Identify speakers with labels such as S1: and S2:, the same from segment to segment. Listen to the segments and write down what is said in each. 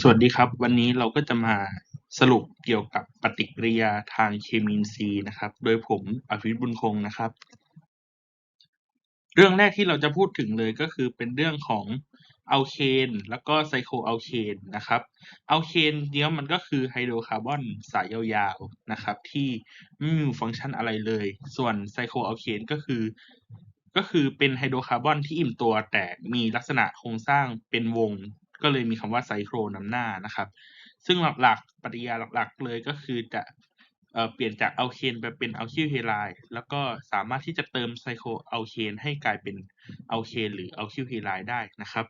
S1: สวัสดีครับ วันนี้เราก็จะมาสรุปเกี่ยวกับปฏิกิริยาทางเคมีอินทรีย์นะครับ โดยผมอภิวิทย์บุญคงนะครับ เรื่องแรกที่เราจะพูดถึงเลยก็คือเป็นเรื่องของอัลเคนแล้วก็ไซโคอัลเคนนะครับอัลเคนเนี้ยมันก็คือไฮโดรคาร์บอนสายยาวๆนะครับ ที่ไม่มีฟังก์ชันอะไรเลย ส่วนไซโคอัลเคนก็คือ ก็คือเป็นไฮโดรคาร์บอนที่อิ่มตัวแต่มีลักษณะโครงสร้างเป็นวง ก็เลยมีคำว่าไซโครนำหน้านะครับ ซึ่งหลักๆปฏิกิริยาหลักๆเลยก็คือจะเอเปลี่ยนจากอัลเคนไปเป็นอัลคิลเฮไลด์แล้วก็สามารถที่จะเติมไซโคอัลเคนให้กลายเป็นอัลเคนหรืออัลคิลเฮไลด์ได้นะครับ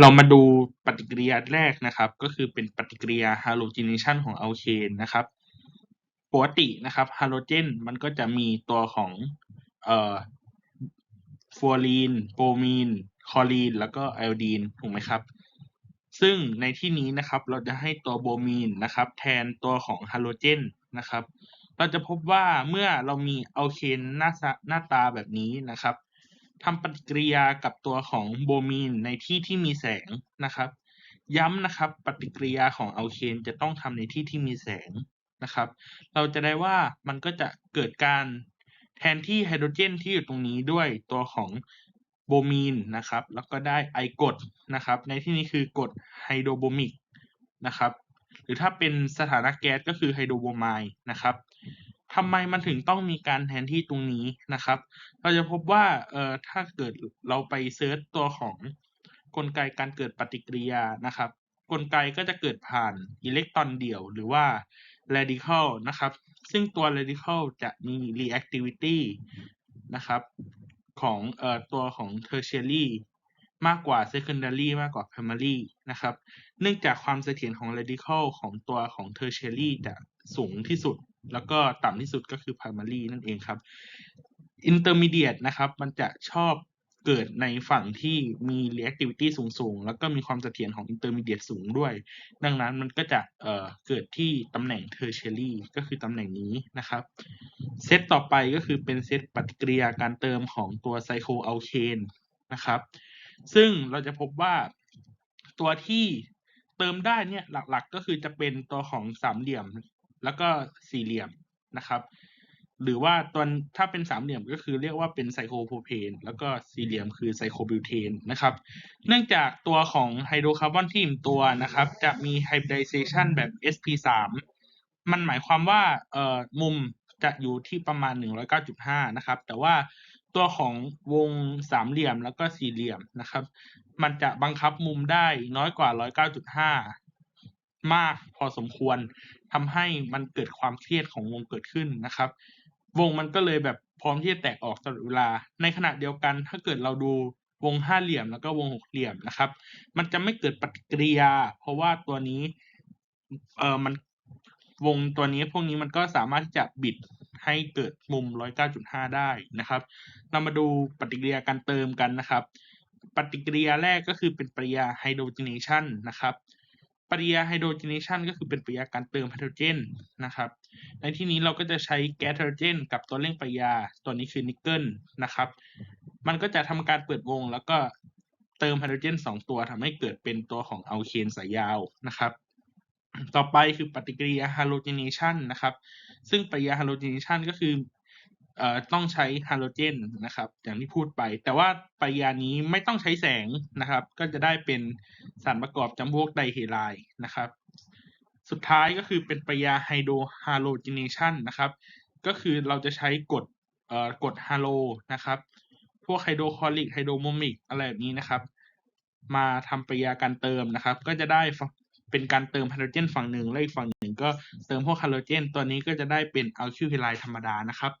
S1: เรามาดูปฏิกิริยาแรกนะครับ ก็คือเป็นปฏิกิริยาฮาโลเจเนชันของอัลเคนนะครับปกตินะครับฮาโลเจนมันก็จะมีตัวของเอ่อฟลูออรีนโบรมีน คลอรีน แล้วก็ไอโอดีนถูกไหมครับ ซึ่งในที่นี้นะครับเราจะให้ตัวโบมีนนะครับแทนตัวของฮาโลเจนนะครับ เราจะพบว่าเมื่อเรามีอัลเคนหน้าตาหน้าตาแบบนี้นะครับทำปฏิกิริยากับตัวของโบมีนในที่ที่มีแสงนะครับ ย้ำนะครับปฏิกิริยาของอัลเคนจะต้องทำในที่ที่มีแสงนะครับ เราจะได้ว่ามันก็จะเกิดการแทนที่ไฮโดรเจนที่อยู่ตรงนี้ด้วยตัวของ โบมีนนะครับ แล้วก็ได้ไอกรดนะครับ ในที่นี้คือกรดไฮโดรโบมิกนะครับ หรือถ้าเป็นสถานะแก๊สก็คือไฮโดรโบไมด์นะครับทำไมมันถึงต้องมีการแทนที่ตรงนี้นะครับ เราจะพบว่าเอ่อถ้าเกิดเราไปเซิร์ชตัวของกลไกการเกิดปฏิกิริยานะครับ กลไกก็จะเกิดผ่านอิเล็กตรอนเดี่ยว หรือว่า radical นะครับ ซึ่งตัว radical จะมี reactivity นะครับ ของเอ่อตัวของ tertiary มากกว่า secondary มากกว่า primary นะครับ เนื่องจากความเสถียรของ radical ของตัวของ tertiary จะสูงที่สุด แล้วก็ต่ำที่สุดก็คือ primary นั่นเองครับ intermediate นะครับมันจะชอบเกิดในฝั่งที่มี reactivity สูงๆ แล้วก็มีความเสถียรของ intermediate สูงด้วย ดังนั้นมันก็จะเเกิดที่ตำแหน่ง tertiary ก็คือตำแหน่งนี้นะครับ เซตต่อไปก็คือเป็นเซตปฏิกิริยาการเติมของตัวไซโคอัลเคนนะครับ ซึ่งเราจะพบว่าตัวที่เติมได้เนี่ยหลักๆก็คือจะเป็นตัวของสามเหลี่ยมแล้วก็สี่เหลี่ยมนะครับ หรือว่าตัวถ้าเป็นสามเหลี่ยมก็คือเรียกว่าเป็นไซโคโพเพนแล้วก็สี่เหลี่ยมคือไซโคบิวเทนนะครับ เนื่องจากตัวของไฮโดรคาร์บอนที่อิ่มตัวนะครับ จะมีไฮบริดไซชันแบบ sp3 มันหมายความว่าเอ่อมุม จะอยู่ที่ประมาณ 109.5 นะครับ แต่ว่าตัวของวงสามเหลี่ยมแล้วก็สี่เหลี่ยมนะครับ มันจะบังคับมุมได้น้อยกว่า 109.5 มากพอสมควรทำให้มันเกิดความเครียดของวงเกิดขึ้นนะครับ วงมันก็เลยแบบพร้อมที่จะแตกออกตลอดเวลา ในขณะเดียวกันถ้าเกิดเราดูวงห้าเหลี่ยมแล้วก็วงหกเหลี่ยมนะครับ มันจะไม่เกิดปฏิกิริยา เพราะว่าตัวนี้เออมัน วงตัวนี้พวกนี้มันก็สามารถที่จะบิดให้เกิดมุม 109.5 ได้นะครับ เรามาดูปฏิกิริยาการเติมกันนะครับ ปฏิกิริยาแรกก็คือเป็นปฏิกิริยาไฮโดรเจเนชันนะครับปฏิกิริยาไฮโดรเจเนชันก็คือเป็นปฏิกิริยาการเติมไฮโดรเจนนะครับ ในที่นี้เราก็จะใช้แก๊สไฮโดรเจน กับตัวเร่งปฏิกิริยาตัวนี้คือนิกเกิลนะครับ มันก็จะทำการเปิดวงแล้วก็เติมไฮโดรเจนสองตัวทำให้เกิดเป็นตัวของอัลเคนสายยาวนะครับ ต่อไปคือปฏิกิริยาฮาโลเจเนชันนะครับ ซึ่งปฏิกิริยาฮาโลเจเนชันก็คือเอ่อต้องใช้ฮาโลเจนนะครับ อย่างที่พูดไป แต่ว่าปฏิกิริยานี้ไม่ต้องใช้แสงนะครับ ก็จะได้เป็นสารประกอบจำพวกไดเฮไลด์นะครับ สุดท้ายก็คือเป็นปฏิกิริยาไฮโดรฮาโลเจเนชันนะครับ ก็คือเราจะใช้กรดเอ่อกรดฮาโลนะครับ พวกไฮโดรคลอริกไฮโดรโมมิกอะไรแบบนี้นะครับ มาทำปฏิกิริยาการเติมนะครับ ก็จะได้ เป็นการเติมไฮโดรเจนฝั่งหนึ่งและอีกฝั่งหนึ่งก็เติมพวกฮาโรเจนตัวนี้ก็จะได้เป็นอัลคิวไฮไลด์ธรรมดานะครับ